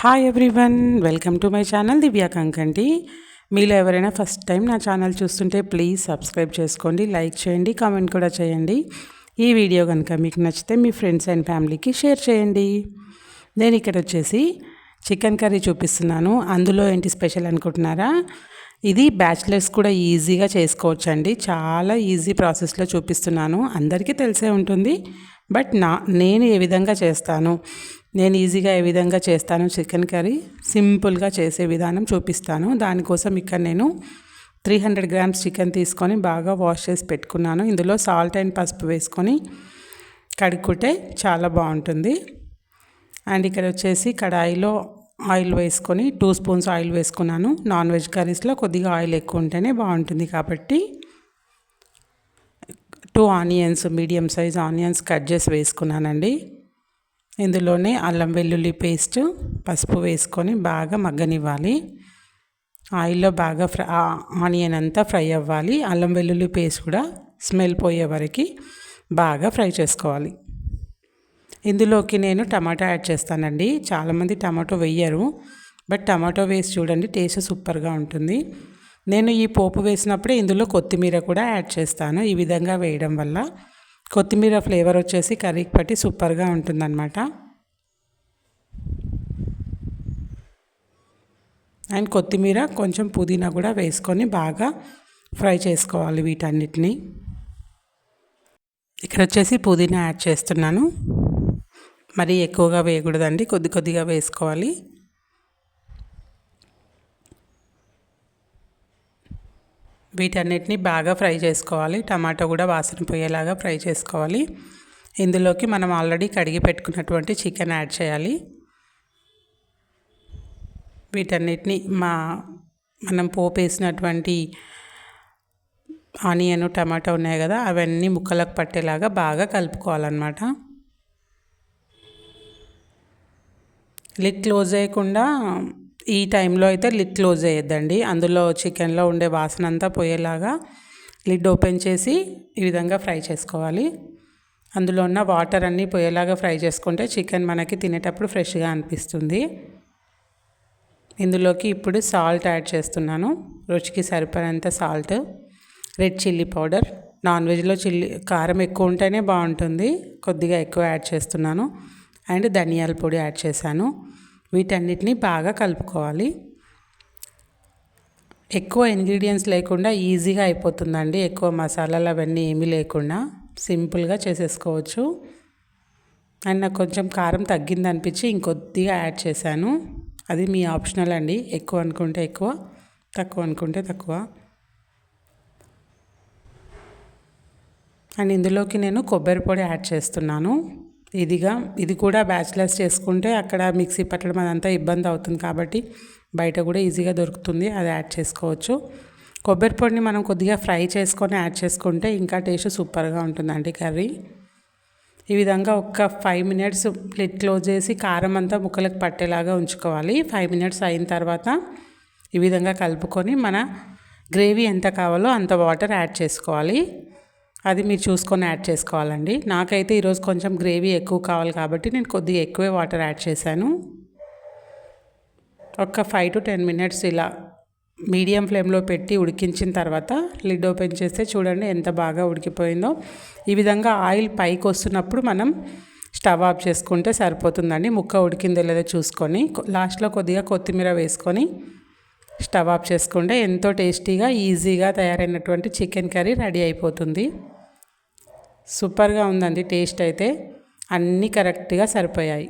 Hi everyone welcome to my channel Divya అండి మీలో ఎవరైనా ఫస్ట్ టైం నా ఛానల్ చూస్తుంటే ప్లీజ్ సబ్స్క్రైబ్ చేసుకోండి లైక్ చేయండి కామెంట్ కూడా చేయండి. ఈ వీడియో కనుక మీకు నచ్చితే మీ ఫ్రెండ్స్ అండ్ ఫ్యామిలీకి షేర్ చేయండి. నేను ఇక్కడ వచ్చేసి చికెన్ కర్రీ చూపిస్తున్నాను. అందులో ఏంటి స్పెషల్ అనుకుంటున్నారా? ఇది బ్యాచిలర్స్ కూడా ఈజీగా చేసుకోవచ్చండి. చాలా ఈజీ ప్రాసెస్లో చూపిస్తున్నాను. అందరికీ తెలిసే ఉంటుంది. బట్ నా నేను ఏ విధంగా చేస్తాను? నేను ఈజీగా ఏ విధంగా చేస్తాను చికెన్ కర్రీ? సింపుల్గా చేసే విధానం చూపిస్తాను. దానికోసం ఇక్కడ నేను త్రీ హండ్రెడ్ గ్రామ్స్ చికెన్ తీసుకొని బాగా వాష్ చేసి పెట్టుకున్నాను. ఇందులో సాల్ట్ అండ్ పసుపు వేసుకొని కడుక్కుంటే చాలా బాగుంటుంది. అండ్ ఇక్కడ వచ్చేసి కడాయిలో ఆయిల్ వేసుకొని టూ స్పూన్స్ ఆయిల్ వేసుకున్నాను. నాన్ వెజ్ కర్రీస్లో కొద్దిగా ఆయిల్ ఎక్కువ ఉంటేనే బాగుంటుంది కాబట్టి two onions medium size onions cut చేసి వేసుకున్నానండి. ఇందులోనే అల్లం వెల్లుల్లి పేస్ట్ పసుపు వేసుకొని బాగా మగ్గనివ్వాలి. ఆయిల్లో బాగా ఫ్రై ఆనియన్ అంతా ఫ్రై అవ్వాలి. అల్లం వెల్లుల్లి పేస్ట్ కూడా స్మెల్ పోయే వరకు బాగా ఫ్రై చేసుకోవాలి. ఇందులోకి నేను టమాటా యాడ్ చేస్తానండి. చాలామంది టమాటో వేయరు బట్ టమాటో వేసి చూడండి టేస్ట్ సూపర్గా ఉంటుంది. నేను ఈ పోపు వేసినప్పుడే ఇందులో కొత్తిమీర కూడా యాడ్ చేస్తాను. ఈ విధంగా వేయడం వల్ల కొత్తిమీర ఫ్లేవర్ వచ్చేసి కర్రీకి పట్టి సూపర్గా ఉంటుందన్నమాట. అండ్ కొత్తిమీర కొంచెం పుదీనా కూడా వేసుకొని బాగా ఫ్రై చేసుకోవాలి వీటన్నిటిని. ఇక్కడ వచ్చేసి పుదీనా యాడ్ చేస్తున్నాను. మరీ ఎక్కువగా వేయకూడదండి కొద్ది కొద్దిగా వేసుకోవాలి. వీటన్నిటిని బాగా ఫ్రై చేసుకోవాలి. టమాటో కూడా వాసన పోయేలాగా ఫ్రై చేసుకోవాలి. ఇందులోకి మనం ఆల్రెడీ కడిగి పెట్టుకున్నటువంటి చికెన్ యాడ్ చేయాలి. వీటన్నిటిని మా మనం పోపేసినటువంటి ఆనియన్ టమాటో ఉన్నాయి కదా అవన్నీ ముక్కలకు పట్టేలాగా బాగా కలుపుకోవాలన్నమాట. లిట్ క్లోజ్ చేయకుండా ఈ టైంలో అయితే లిడ్ క్లోజ్ చేయొద్దండి. అందులో చికెన్లో ఉండే వాసన అంతా పోయేలాగా లిడ్ ఓపెన్ చేసి ఈ విధంగా ఫ్రై చేసుకోవాలి. అందులో ఉన్న వాటర్ అన్నీ పోయేలాగా ఫ్రై చేసుకుంటే చికెన్ మనకి తినేటప్పుడు ఫ్రెష్గా అనిపిస్తుంది. ఇందులోకి ఇప్పుడు సాల్ట్ యాడ్ చేస్తున్నాను. రుచికి సరిపడేంత salt red chilli powder. Non వెజ్లో చిల్లీ కారం ఎక్కువ ఉంటేనే బాగుంటుంది. కొద్దిగా ఎక్కువ యాడ్ చేస్తున్నాను. అండ్ ధనియాల పొడి యాడ్ చేశాను. వీటన్నిటిని బాగా కలుపుకోవాలి. ఎక్కువ ఇంగ్రీడియంట్స్ లేకుండా ఈజీగా అయిపోతుందండి. ఎక్కువ మసాలాలు అవన్నీ ఏమీ లేకుండా సింపుల్గా చేసేసుకోవచ్చు. అండ్ నాకు కొంచెం కారం తగ్గింది అనిపించి ఇంకొద్దిగా యాడ్ చేశాను. అది మీ ఆప్షనల్ అండి. ఎక్కువ అనుకుంటే ఎక్కువ తక్కువ అనుకుంటే తక్కువ. అండ్ ఇందులోకి నేను కొబ్బరి పొడి యాడ్ చేస్తున్నాను. ఇదిగా ఇది కూడా బ్యాచిలర్స్ చేసుకుంటే అక్కడ మిక్సీ పట్టడం అదంతా ఇబ్బంది అవుతుంది కాబట్టి బయట కూడా ఈజీగా దొరుకుతుంది అది యాడ్ చేసుకోవచ్చు. కొబ్బరి పొడిని మనం కొద్దిగా ఫ్రై చేసుకొని యాడ్ చేసుకుంటే ఇంకా టేస్ట్ సూపర్గా ఉంటుందండి కర్రీ. ఈ విధంగా ఒక ఫైవ్ మినిట్స్ ప్లేట్ క్లోజ్ చేసి కారం అంతా ముక్కలకు పట్టేలాగా ఉంచుకోవాలి. ఫైవ్ మినిట్స్ అయిన తర్వాత ఈ విధంగా కలుపుకొని మన గ్రేవీ ఎంత కావాలో అంత వాటర్ యాడ్ చేసుకోవాలి. అది మీరు చూసుకొని యాడ్ చేసుకోవాలండి. నాకైతే ఈరోజు కొంచెం గ్రేవీ ఎక్కువ కావాలి కాబట్టి నేను కొద్దిగా ఎక్కువే వాటర్ యాడ్ చేశాను. ఒక ఫైవ్ టు టెన్ మినిట్స్ ఇలా మీడియం ఫ్లేమ్లో పెట్టి ఉడికించిన తర్వాత లిడ్ ఓపెన్ చేస్తే చూడండి ఎంత బాగా ఉడికిపోయిందో. ఈ విధంగా ఆయిల్ పైకి వస్తున్నప్పుడు మనం స్టవ్ ఆఫ్ చేసుకుంటే సరిపోతుందండి. ముక్క ఉడికిందో లేదో చూసుకొని లాస్ట్లో కొద్దిగా కొత్తిమీర వేసుకొని స్టవ్ ఆఫ్ చేసుకుంటే ఎంతో టేస్టీగా ఈజీగా తయారైనటువంటి చికెన్ కర్రీ రెడీ అయిపోతుంది. సూపర్గా ఉందండి టేస్ట్ అయితే. అన్నీ కరెక్ట్గా సరిపోయాయి.